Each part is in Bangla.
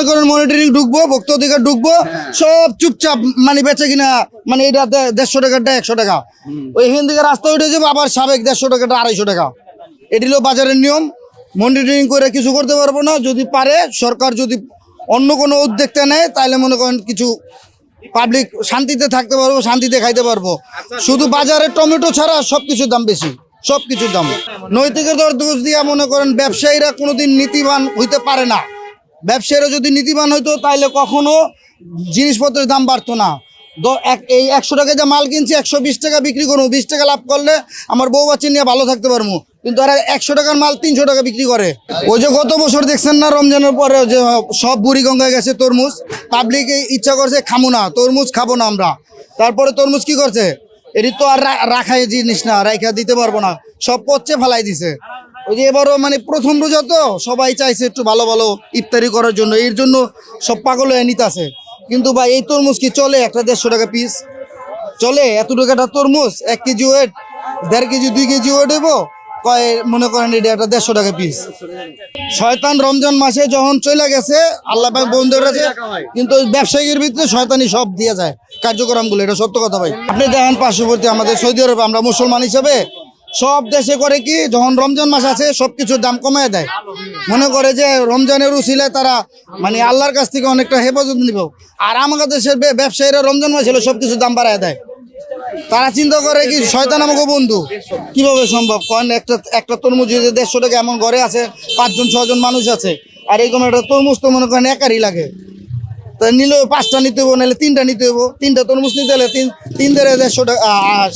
মনে করেন মনিটরিং ঢুকবো ভক্ত অধিকার ঢুকবো সব চুপচাপ মানে বেচে কিনা মানে এটা দেড়শো টাকাটা একশো টাকা। ওই এখান থেকে রাস্তা উঠে যাব আবার সাবেক দেড়শো টাকাটা আড়াইশো টাকা। এটি হলো বাজারের নিয়ম। মনিটরিং করে কিছু করতে পারব না। যদি পারে সরকার যদি অন্য কোনো উদ্যোগটা নেয় তাহলে মনে করেন কিছু পাবলিক শান্তিতে থাকতে পারব শান্তিতে খাইতে পারব। শুধু বাজারে টমেটো ছাড়া সব কিছুর দাম বেশি। সব কিছুর দাম। নৈতিকতার দোষ দিয়া মনে করেন ব্যবসায়ীরা কোনোদিন নীতিবান হইতে পারে না। ব্যবসায়ীরা যদি নীতিবান হইতো তাহলে কখনো জিনিসপত্রের দাম বাড়তো না। এই একশো টাকা যে মাল কিনছি, একশো বিশ টাকা বিক্রি করব, বিশ টাকা লাভ করলে আমার বউ বাচ্চা নিয়ে ভালো থাকতে পারব। কিন্তু আর একশো টাকার মাল তিনশো টাকা বিক্রি করে। ওই যে গত বছর দেখছেন না, রমজানের পরে যে সব বুড়ি গঙ্গায় গেছে তরমুজ। পাবলিক ইচ্ছা করছে, খামো না, তরমুজ খাব না আমরা। তারপরে তরমুজ কি করছে? এটি তো আর রাখাই জিনিস না রাখা দিতে পারব না। সব পচে ফেলাই দিছে। ওই যে এবারও মানে প্রথম রোজা তো সবাই চাইছে একটু ভালো ভালো ইফতারি করার জন্য, এর জন্য সব পাগল হয়ে নিতেছে। কিন্তু ভাই, এই তরমুজ কি চলে একটা দেড়শো টাকা পিস চলে? এত টাকাটা তরমুজ, এক কেজি ওয়েট দেড় কেজি, দুই কেজি ওয়েট হইব? কয়, মনে করেন এটা একটা দেড়শো টাকা পিস শয়তান রমজান মাসে যখন চলে গেছে, আল্লাহ পাক বন্ধ করেছে কিন্তু ব্যবসায়ীর ভিতরে শয়তানি সব দিয়ে যায়। কার্যক্রমগুলো, এটা সত্য কথা ভাই। আপনি দেখেন পার্শ্ববর্তী আমাদের সৌদি আরব, আমরা মুসলমান হিসেবে সব দেশে করে কি, যখন রমজান মাস আছে সব কিছুর দাম কমায় দেয়। মনে করে যে রমজানের উসিলায় তারা মানে আল্লাহর কাছ থেকে অনেকটা হেফাজত নিব। আর আমাদের দেশের ব্যবসায়ীরা রমজান মাস হলে সব কিছু দাম বাড়ায় দেয়। তারা চিন্তা করে কি, শয়তান আমাকে বন্ধু। কীভাবে সম্ভব? কারণ একটা একটা তরমুজ যদি দেড়শো টাকা এমন ঘরে আছে, পাঁচজন ছজন মানুষ আছে। আর এরকম একটা তরমুজ তো মনে করেন একারই লাগে। তা নিলেও পাঁচটা নিতে হব নাহলে তিনটা নিতে হব তিনটা তরমুজ নিতে হলে তিন তিন দেড় দেড়শো টাকা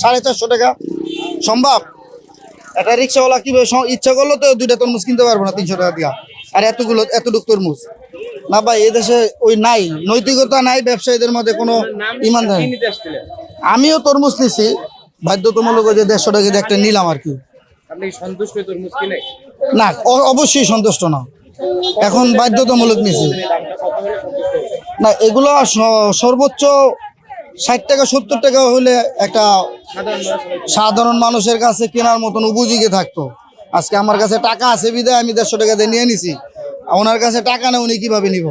সাড়ে চারশো টাকা। সম্ভব? একটা রিক্সাওয়ালা কীভাবে স- ইচ্ছা করল তো দুইটা তরমুজ কিনতে পারব না তিনশো টাকা দিয়া। আর এতগুলো এতটুক তরমুজ। না ভাই এদেশে ওই নাই। নৈতিকতা নাই ব্যবসায়ীদের মধ্যে কোনো ইমান নাই। আমিও তরমুজ নিছি। বাধ্যতামূলক যে দেড়শো টাকা একটা নিলাম আর কি। না অবশ্যই সন্তুষ্ট না। এখন বাধ্যতামূলক নিছি। না এগুলো সর্বোচ্চ ষাট টাকা সত্তর টাকা হলে একটা সাধারণ মানুষের কাছে কেনার মতন উপযোগী থাকতো। আজকে আমার কাছে টাকা আছে, বিদায় আমি দেড়শো টাকা দিয়ে নিয়ে নিছি। ওনার কাছে টাকা না উনি কীভাবে নিব?